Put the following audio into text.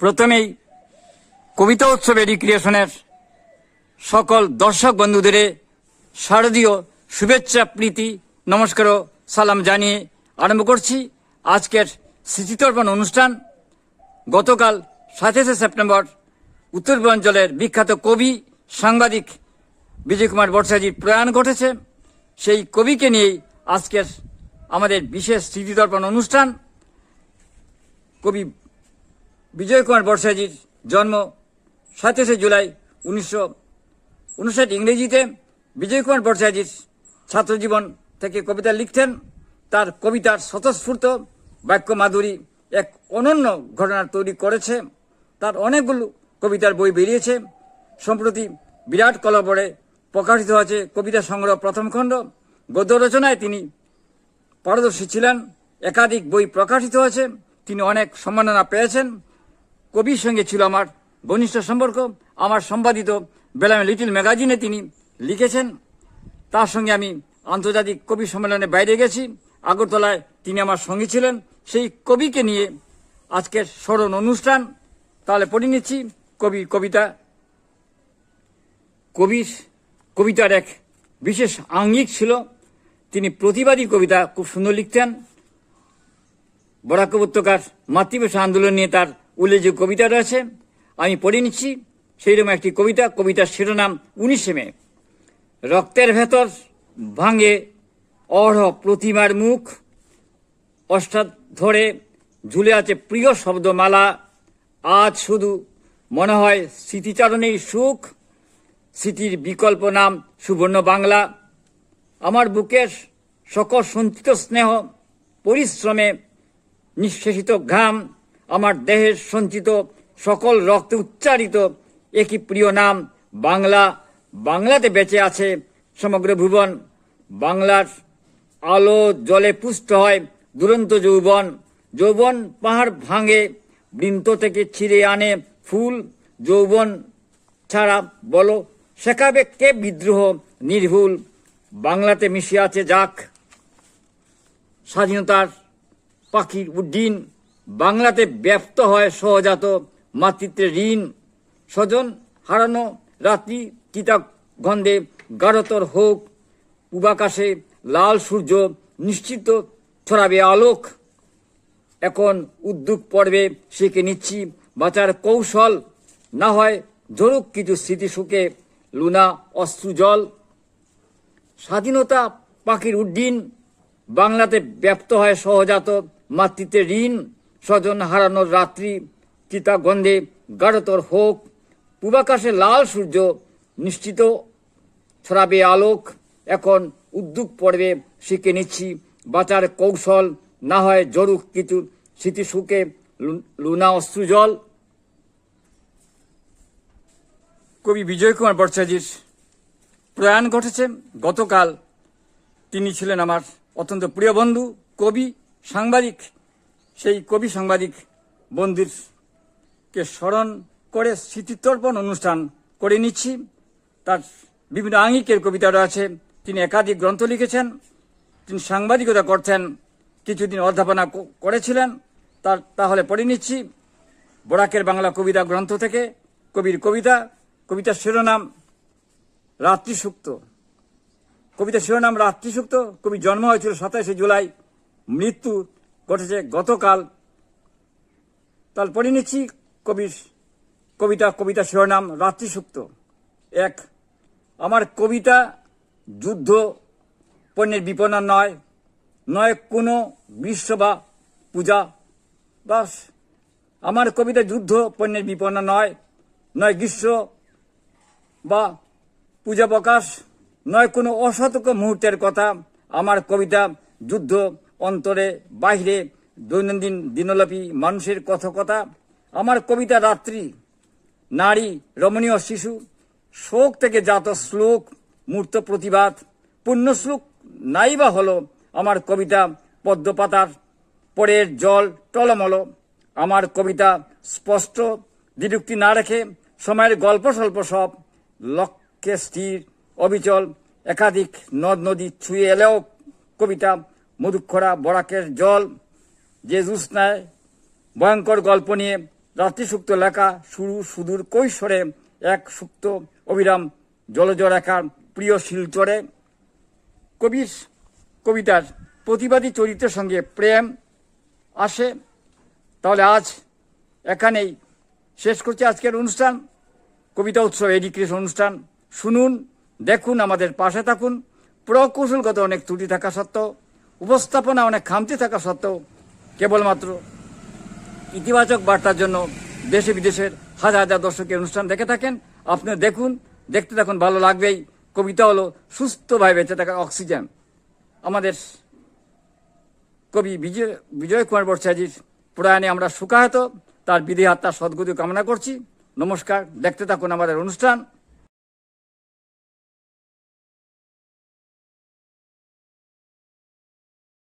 প্রথমেই কবিতা উৎসবে রিক্রিয়েশনের সকল দর্শক বন্ধুদের শারদীয় শুভেচ্ছা, প্রীতি, নমস্কার ও সালাম জানিয়ে আরম্ভ করছি আজকের স্মৃতিতর্পণ অনুষ্ঠান। গতকাল সাতাশে সেপ্টেম্বর উত্তর পূর্বাঞ্চলের বিখ্যাত কবি, সাংবাদিক বিজয় কুমার বর্ষাজির প্রয়াণ ঘটেছে। সেই কবিকে নিয়েই আজকের আমাদের বিশেষ স্মৃতিতর্পণ অনুষ্ঠান। কবি বিজয় কুমার বর্ষাজির জন্ম সাতাশে জুলাই উনিশশো উনষাট ইংরেজিতে। বিজয় কুমার বর্ষাজির ছাত্রজীবন থেকে কবিতা লিখতেন। তার কবিতার স্বতঃস্ফূর্ত বাক্য মাধুরী এক অনন্য ঘটনা তৈরি করেছে। তার অনেকগুলো কবিতার বই বেরিয়েছে। সম্প্রতি বিরাট কলবরে প্রকাশিত হয়েছে কবিতা সংগ্রহ প্রথম খণ্ড। গদ্য রচনায় তিনি পারদর্শী ছিলেন। একাধিক বই প্রকাশিত হয়েছে। তিনি অনেক সম্মাননা পেয়েছেন। কবির সঙ্গে ছিল আমার ঘনিষ্ঠ সম্পর্ক। আমার সম্পাদিত বেলামে লিটিল ম্যাগাজিনে তিনি লিখেছেন। তার সঙ্গে আমি আন্তর্জাতিক কবি সম্মেলনে বাইরে গেছি। আগরতলায় তিনি আমার সঙ্গে ছিলেন। সেই কবিকে নিয়ে আজকের স্মরণ অনুষ্ঠান। তাহলে পড়ে নিচ্ছি কবি, কবিতা। কবির, কবিতার এক বিশেষ আঙ্গিক ছিল। তিনি প্রতিবাদী কবিতা খুব সুন্দর লিখতেন। বরাক উপত্যকার মাতৃভাষা আন্দোলন নিয়ে তার উল্লেখযোগ্য কবিতা রয়েছে আমি পড়ে নিচ্ছি। সেইরকম একটি কবিতা, কবিতার শিরোনাম উনিশে মে। রক্তের ভেতর ভাঙে অঢ় প্রতিমার মুখ। অষ্টাৎ ধরে ঝুলে আছে প্রিয় শব্দমালা। আজ শুধু মনে হয় স্মৃতিচারণেই সুখ। স্মৃতির বিকল্প নাম সুবর্ণ বাংলা। আমার বুকের সকল সঞ্চিত স্নেহ, পরিশ্রমে নিঃশেষিত ঘাম। আমার দেহের সঞ্চিত সকল রক্তে উচ্চারিত একই প্রিয় নাম বাংলা। বাংলাতে বেঁচে আছে সমগ্র ভুবন। বাংলার আলো জলে পুষ্ট হয় দুরন্ত যৌবন। যৌবন পাহাড় ভাঙে, বৃন্ত থেকে ছিঁড়ে আনে ফুল। যৌবন ছাড়া বলো, শেখাবে কে বিদ্রোহ নির্ভুল? বাংলাতে মিশে আছে যাক স্বাধীনতার পাখির উড্ডিন। বাংলাতে ব্যপ্ত হয় সহজাত মাতৃত্বের ঋণ, স্বজন হারানো রাত্রি চিতা গন্ধে গাঢ়তর হোক, পূবাকাশে লাল সূর্য নিশ্চিত ছড়াবে আলোক। এখন উদ্যোগ পর্বে শিখে নিচ্ছি বাঁচার কৌশল, না হয় ধরুক কিছু স্মৃতি সুখে লুনা অশ্রু জল। স্বাধীনতা পাখির উড্ডিন, বাংলাতে ব্যপ্ত হয় সহজাত মাতৃত্বের ঋণ স্বজন হারানোর রাত্রি, চিতা গন্ধে গাঢ়তর হোক পূবাকাশে লাল সূর্য, নিশ্চিত ছড়াবে আলোক, এখন উদ্যোগ পর্বে শিখে নিচ্ছি বাঁচার কৌশল, না হয় জরুক কিছু স্মৃতি সুখে লু- লুনা অশ্রুজল কবি বিজয় কুমার বর্ষাজির প্রয়াণ ঘটেছে গতকাল। তিনি ছিলেন আমার অত্যন্ত প্রিয় বন্ধু, কবি, সাংবাদিক। সেই কবি সাংবাদিক বন্ধুরকে স্মরণ করে স্মৃতিতর্পণ অনুষ্ঠান করে নিচ্ছি। তার বিভিন্ন আঙ্গিকের কবিতা রয়েছে। তিনি একাধিক গ্রন্থ লিখেছেন। তিনি সাংবাদিকতা করতেন। কিছুদিন অধ্যাপনা করেছিলেন। তার তাহলে পড়ে নিচ্ছি। বরাকের বাংলা কবিতা গ্রন্থ থেকে কবির কবিতা। কবিতার শিরোনাম রাত্রিসুক্ত। কবিতার শিরোনাম রাত্রিসুক্ত। কবি জন্ম হয়েছিল সাতাশে জুলাই। মৃত্যু ঘটেছে গতকাল। তার পড়ে নিচ্ছি কবির, কবিতা কবিতা শিরোনাম রাত্রিসুক্ত এক, আমার কবিতা যুদ্ধ, পণ্যের বিপণন নয় নয় কোনো বিশ্ব বা পূজা। বাস, আমার কবিতা যুদ্ধ, পণ্যের বিপণন নয় নয় গ্রীষ্ম বা পূজা প্রকাশ, নয় কোনো অসতর্ক মুহূর্তের কথা। আমার কবিতা যুদ্ধ অন্তরে, বাহিরে, দৈনন্দিন দিনলাপী, মানুষের কথকতা, আমার কবিতা রাত্রি, নারী, রমণীয় শিশু, শোক থেকে জাত শ্লোক, মূর্ত প্রতিবাদ, পুণ্য শ্লোক নাইবা হলো, আমার কবিতা পদ্মপাতার পরের জল টলমল, আমার কবিতা স্পষ্ট, বিরক্তি না রেখে, সময়ের গল্প স্বল্প সব, লক্ষ্যে স্থির, অবিচল, একাধিক নদ নদী ছুঁয়ে এলেও কবিতা মধুক্ষরা বরাকের জল যে জ্যোৎস্নায় ভয়ঙ্কর গল্প নিয়ে রাত্রি সুক্ত লেখা শুরু সুদূর কৈশোরে এক সুপ্ত অবিরাম জলজ রেখা প্রিয় শিলচরে। কবির কবিতার প্রতিবাদী চরিত্রের সঙ্গে প্রেম আসে। তাহলে আজ এখানেই শেষ করছি আজকের অনুষ্ঠান। কবিতা উৎসব এডুকেশন অনুষ্ঠান। শুনুন, দেখুন, আমাদের পাশে থাকুন। প্রকৌশলগত অনেক ত্রুটি থাকা সত্ত্বেও উপস্থাপনা অনেক খামতি থাকা সত্ত্বেও কেবলমাত্র ইতিবাচক বার্তার জন্য দেশে বিদেশের হাজার হাজার দর্শকের অনুষ্ঠান দেখে থাকেন। আপনি দেখুন, দেখতে থাকুন, ভালো লাগবেই। কবিতা হলো সুস্থভাবে বেঁচে থাকার অক্সিজেন। আমাদের কবি বিজয় বিজয় কুমার বর্ষাজির প্রয়াণে আমরা সুখাহত। তার বিধি আত্মার সদ্গতি কামনা করছি। নমস্কার, দেখতে থাকুন আমাদের অনুষ্ঠান।